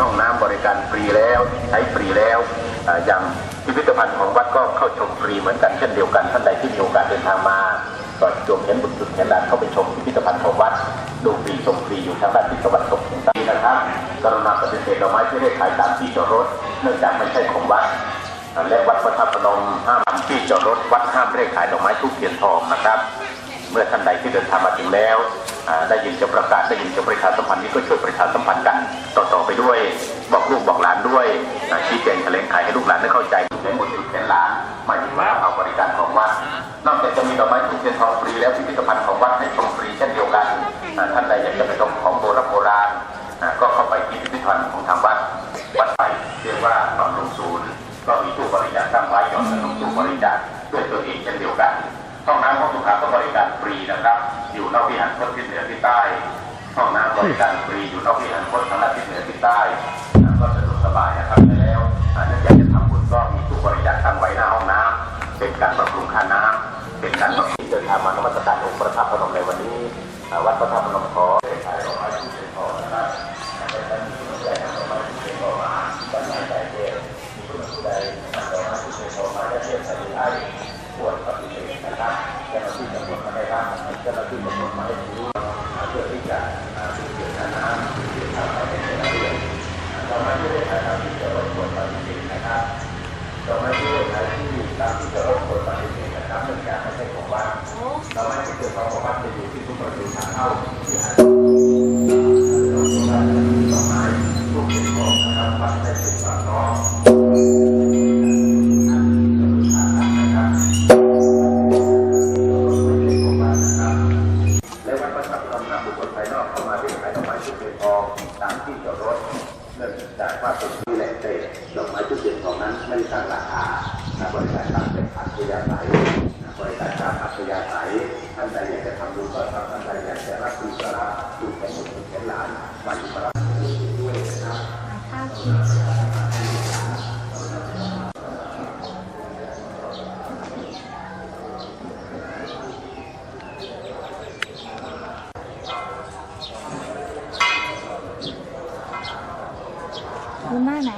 ห้องน้ำบริการฟรีแล้วใช้ฟรีแล้วอย่างพิพิธภัณฑ์ของวัดก็เข้าชมฟรีเหมือนกันเช่นเดียวกันท่านใดที่มีโอกาสเดินทางมาก็จงเห็นบุตรจุดเห็นหลานเข้าไปชมพิพิธภัณฑ์ของวัดดูฟรีชมฟรีอยู่ทางด้านทิศตะวันตกเฉียงใต้นะครับกรุณาปฏิเสธดอกไม้ที่ได้ขายตามที่จอดรถ เนื่องจากไม่ใช่ของวัดและวัดพระธาตุพนมห้ามที่จอดรถวัดห้ามเร่ขายดอกไม้ทุกเทียนทองนะครับ เมื่อท่านใดที่เดินทางมาถึงแล้ว ได้ยินจะประกาศได้ยินจะประชาสัมพันธ์นี้ก็ช่วยประชาสัมพันธ์กันต่อๆไปด้วย บอกลูกบอกหลานด้วยชี้แจงแถลงไขให้ลูกหลานได้เข้าใจในหมดจุดแทนหลานหมายถึงว่าเอาบริการของวัดนอกจากจะมีดอกไม้ทุกเทียนทองฟรีแล้วพิพิธภัณฑ์ของวัดให้ชมฟรีเช่นเดียวกันท่านใดอยากจะไปชมของโบราณโบราณก็เข้าไปที่พิพิธภัณฑ์ของทางวัดวัดไปเรียกว่าตอนลงศูนย์ก็มีตู้บริจาคตั้งไว้หย่อนเงินตู้บริจาคด้วยตัวเองเช่นเดียวกันห้องน้ำห้องสุขาก็บริการฟรีนะครับ นอกวิหารพุทธทิศเหนือทิศใต้ห้องน้ำบริการฟรีอยู่นอกวิหารพุทธทางด้านทิศเหนือทิศใต้ก็สะดวกสบายนะครับแล้วอ่าถ้าอยากจะทำบุญก็มีตู้บริจาคตั้งไว้หน้าห้องน้ำเป็นการปรับำรุงค่าน้ำเป็นการบำรุงเดินทางมานมัสการองค์พระธาตุพนมในวันนี้วัดพระธาตุพนมขอได้ขายดอกไม้ทุกชนิดขอนะครับอ่าได้ท่านมีผู้ใด 对吧？ หน้าไหนน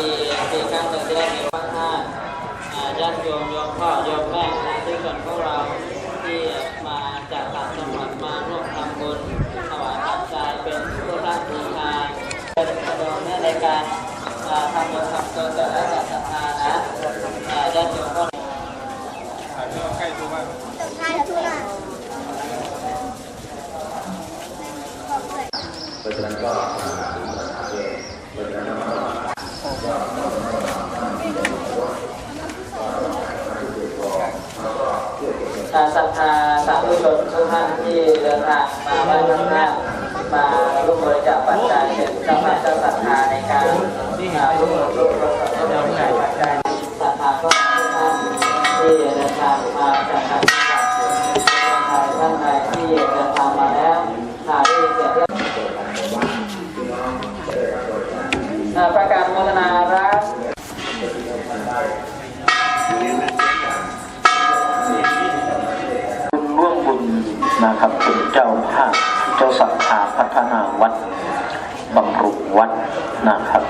นานาทีปีครั้งหนึ่งที่ได้มีพระธาตุญาติโยมโยมพ่อโยมแม่คณะที่ส่วนพวกเราที่มาจากต่างจังหวัดมาร่วมทำบุญถวายปัจจัยเป็นผู้สร้างบูชาเป็นกระดองในการทำบุญทำตัวแต่ละศรัทธานะอ่าญาติโยมก็ เพราะฉะนั้นก็อ่าถึงสถานเอง อา ศรัทธาสาธุชนทุกท่านที่เดินทางมาไหว้พระธามาร่วมบริจาคปัจจัยเป็นเจ้าภาพเจ้าศรัทธาในการอ่าร่วมร่วมร่วมกับเจ้าหน่ายปัจจัยศรัทธาก็ทุกท่านที่เดินทางมาจากต่างจังหวัดคนไทยท่านใดที่เดินทางมาแล้วหากได้ยินเสียงเรียกอ่าประกาศโมทนารัก นะครับเป็นเจ้าภาพเจ้าศรัทธาพัฒนาวัดบำรุงวัดนะครับ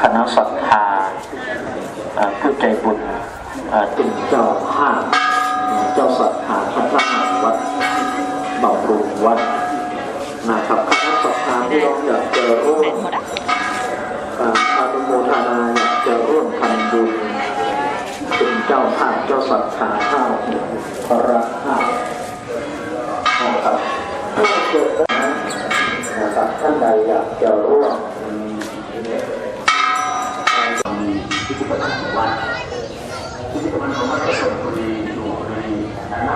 คณะศรัทธาผู้ใจบุญเป็นเจ้าภาพเจ้าศรัทธาพัฒนาวัดบำรุงวัดนะครับคณะศรัทธาที่เราอยากจะร่วมอาอนุโมทนาอยากจะร่วมทำบุญเป็นเจ้าภาพเจ้าศรัทธาห้าพระข้า เกิดนะครับท่านใดอยากจะร่วมพิพิธภัณฑ์ของวัดพิพิธภัณฑ์ของวัดก็ส่งบุรีอยู่ในชั้นหน้